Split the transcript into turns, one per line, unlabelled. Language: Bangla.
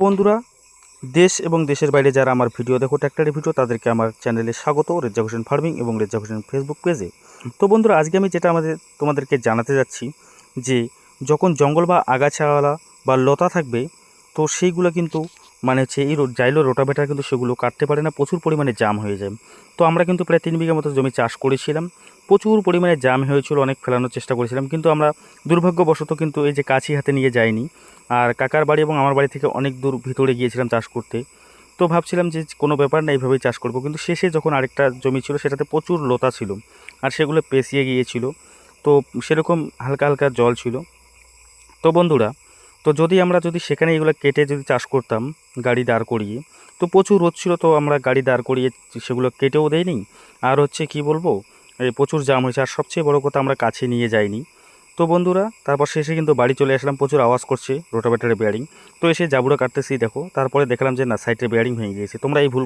বন্ধুরা, দেশ এবং দেশের বাইরে যারা আমার ভিডিও দেখো, ট্র্যাক্টরের ভিডিও, তাদেরকে আমার চ্যানেলে স্বাগত, রেজ্জা হোসেন ফার্মিং এবং রেজ্জা হোসেন ফেসবুক পেজে। তো বন্ধুরা, আজকে আমি যেটা আমাদের, তোমাদেরকে জানাতে যাচ্ছি যে, যখন জঙ্গল বা আগাছাওয়ালা বা লতা থাকবে, তো সেইগুলো কিন্তু মানে হচ্ছে এই জাইলো রোটাভেটার কিন্তু সেগুলো কাটতে পারে না, প্রচুর পরিমাণে জাম হয়ে যায়। তো আমরা কিন্তু প্রায় তিন বিঘা মতো জমি চাষ করেছিলাম। প্রচুর পরিমাণে জাম হয়েছিল, অনেক ফেলানোর চেষ্টা করেছিলাম, কিন্তু আমরা দুর্ভাগ্যবশত কিন্তু এই যে কাছি হাতে নিয়ে যাইনি। আর কাকার বাড়ি এবং আমার বাড়ি থেকে অনেক দূর ভিতরে গিয়েছিলাম চাষ করতে। তো ভাবছিলাম যে কোনো ব্যাপার না, এইভাবেই চাষ করব। কিন্তু শেষে যখন আরেকটা জমি ছিল, সেটাতে প্রচুর লতা ছিল আর সেগুলো পেঁচিয়ে গিয়েছিল। তো সেরকম হালকা হালকা জল ছিল। তো বন্ধুরা তো যদি আমরা যদি সেখানে এগুলো কেটে যদি চাষ করতাম, গাড়ি দাঁড় করিয়ে, তো প্রচুর রোদ ছিল তো আমরা গাড়ি দাঁড় করিয়ে সেগুলো কেটেও দেয়নি আর হচ্ছে কি বলব, এই প্রচুর জাম হয়েছে। আর সবচেয়ে বড় কথা আমরা কাছে নিয়ে যাইনি। তো বন্ধুরা, তারপর শেষে কিন্তু বাড়ি চলে আসলাম, প্রচুর আওয়াজ করছে রোটাভেটারের বেয়ারিং তো এসে জাবুড়া কাটতেছি, দেখো। তারপরে দেখলাম যে না সাইডের বেয়ারিং ভেঙে গিয়েছে। তোমরা এই ভুল